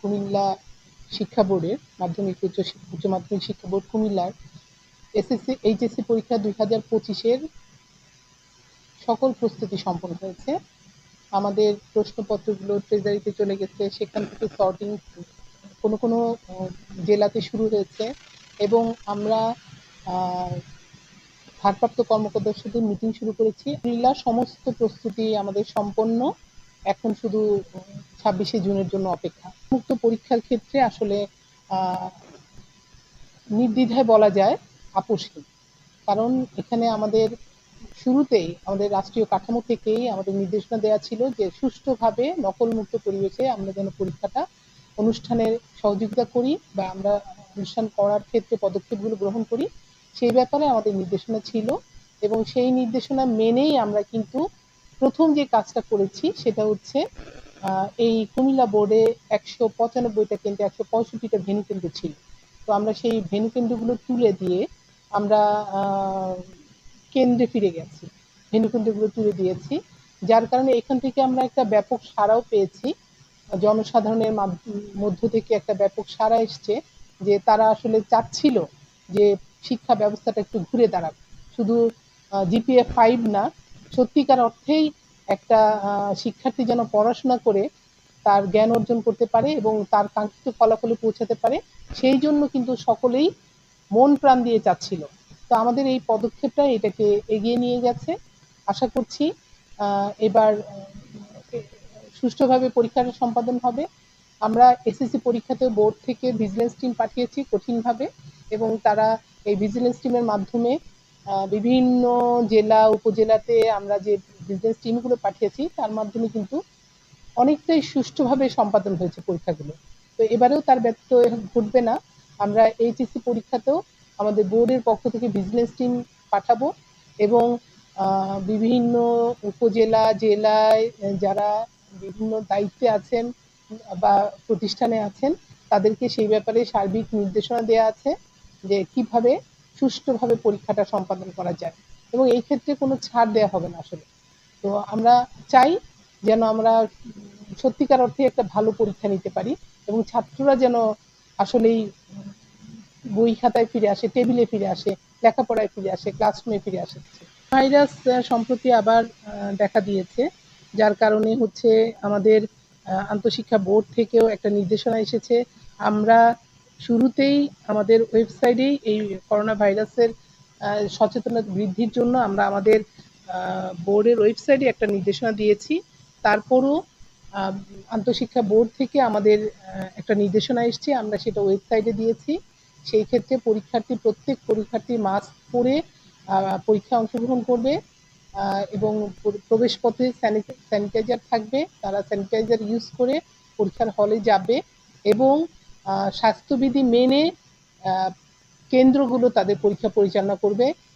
কুমিল্লা শিক্ষা বোর্ডের মাধ্যমিক, উচ্চ উচ্চ মাধ্যমিক শিক্ষা বোর্ড কুমিল্লার এসএসসি এইচএসসি পরীক্ষা দুই হাজার পঁচিশের সকল প্রস্তুতি সম্পন্ন হয়েছে। আমাদের প্রশ্নপত্রগুলো ট্রেজারিতে চলে গেছে। সেখান থেকে সর্টিং কোনো কোনো জেলাতে শুরু হয়েছে এবং আমরা ভারপ্রাপ্ত কর্মকর্তার সাথে মিটিং শুরু করেছি। আলহামদুলিল্লাহ সমস্ত প্রস্তুতি আমাদের সম্পন্ন। এখন শুধু ছাব্বিশে জুনের জন্য অপেক্ষা। মুক্ত পরীক্ষার ক্ষেত্রে আসলে নির্দ্বিধায় বলা যায় আপোষহীন। কারণ এখানে আমাদের শুরুতেই, আমাদের রাষ্ট্রীয় কাঠামো থেকেই আমাদের নির্দেশনা দেওয়া ছিল যে সুষ্ঠুভাবে নকলমুক্ত পরিবেশে আমরা যেন পরীক্ষাটা, অনুষ্ঠানের সহযোগিতা করি বা আমরা অনুষ্ঠান করার ক্ষেত্রে পদক্ষেপগুলো গ্রহণ করি, সেই ব্যাপারে আমাদের নির্দেশনা ছিল। এবং সেই নির্দেশনা মেনেই আমরা কিন্তু প্রথম যে কাজটা করেছি সেটা হচ্ছে এই কুমিল্লা বোর্ডে একশো পঁচানব্বইটা কেন্দ্রে একশো পঁয়ষট্টিটা ভেনু কেন্দ্র ছিল। তো আমরা সেই ভেনু কেন্দ্রগুলো তুলে দিয়ে আমরা কেন্দ্রে ফিরে গেছি। ভেনু কেন্দ্রগুলো তুলে দিয়েছি। যার কারণে এখান থেকে আমরা একটা ব্যাপক সাড়াও পেয়েছি। জনসাধারণের মাধ- মধ্য থেকে একটা ব্যাপক সাড়া এসছে যে তারা আসলে চাচ্ছিল যে শিক্ষা ব্যবস্থাটা একটু ঘুরে দাঁড়াবে শুধু জিপিএ ফাইভ না সত্যিকার অর্থেই একটা শিক্ষার্থী যেন পড়াশোনা করে তার জ্ঞান অর্জন করতে পারে এবং তার কাঙ্ক্ষিত ফলাফলে পৌঁছাতে পারে, সেই জন্য কিন্তু সকলেই মন প্রাণ দিয়ে চাচ্ছিল। তো আমাদের এই পদক্ষেপটা এটাকে এগিয়ে নিয়ে গেছে। আশা করছি এবার সুষ্ঠুভাবে পরীক্ষাটা সম্পাদন হবে। আমরা এসএসসি পরীক্ষাতে বোর্ড থেকে ভিজিলেন্স টিম পাঠিয়েছি কঠিনভাবে এবং তারা এই ভিজিলেন্স টিমের মাধ্যমে বিভিন্ন জেলা, উপজেলাতে আমরা যে ভিজিলেন্স টিমগুলো পাঠিয়েছি, তার মাধ্যমে কিন্তু অনেকটাই সুষ্ঠুভাবে সম্পাদন হয়েছে পরীক্ষাগুলো। তো এবারেও তার ব্যত্যয় ঘটবে না। আমরা এইচএসসি পরীক্ষাতেও আমাদের বোর্ডের পক্ষ থেকে বিজনেস টিম পাঠাবো এবং বিভিন্ন উপজেলা, জেলায় যারা বিভিন্ন দায়িত্বে আছেন বা প্রতিষ্ঠানে আছেন, তাদেরকে সেই ব্যাপারে সার্বিক নির্দেশনা দেওয়া আছে যে কীভাবে সুষ্ঠুভাবে পরীক্ষাটা সম্পাদন করা যায়। এবং এই ক্ষেত্রে কোনো ছাড় দেওয়া হবে না আসলে। তো আমরা চাই যেন আমরা সত্যিকার অর্থে একটা ভালো পরীক্ষা নিতে পারি এবং ছাত্ররা যেন আসলেই বই খাতায় ফিরে আসে, টেবিলে ফিরে আসে, লেখাপড়ায় ফিরে আসে ক্লাসরুমে ফিরে আসে। ভাইরাস সম্প্রতি আবার দেখা দিয়েছে, যার কারণে হচ্ছে আমাদের আন্তঃশিক্ষা বোর্ড থেকেও একটা নির্দেশনা এসেছে। আমরা শুরুতেই আমাদের ওয়েবসাইটেই এই করোনা ভাইরাসের সচেতনতা বৃদ্ধির জন্য আমরা আমাদের বোর্ডের ওয়েবসাইটে একটা নির্দেশনা দিয়েছি। তারপরও আন্তঃশিক্ষা বোর্ড থেকে আমাদের একটা নির্দেশনা এসছে। আমরা সেটা ওয়েবসাইটে দিয়েছি। সেই ক্ষেত্রে পরীক্ষার্থী, প্রত্যেক পরীক্ষার্থী মাস্ক পরে পরীক্ষায় অংশগ্রহণ করবে। এবং প্র- প্রবেশপথে স্যানিটাইজার থাকবে। তারা স্যানিটাইজার ইউজ করে পরীক্ষার হলে যাবে। এবং স্বাস্থ্যবিধি মেনে কেন্দ্রগুলো তাদের পরীক্ষা পরিচালনা করবে।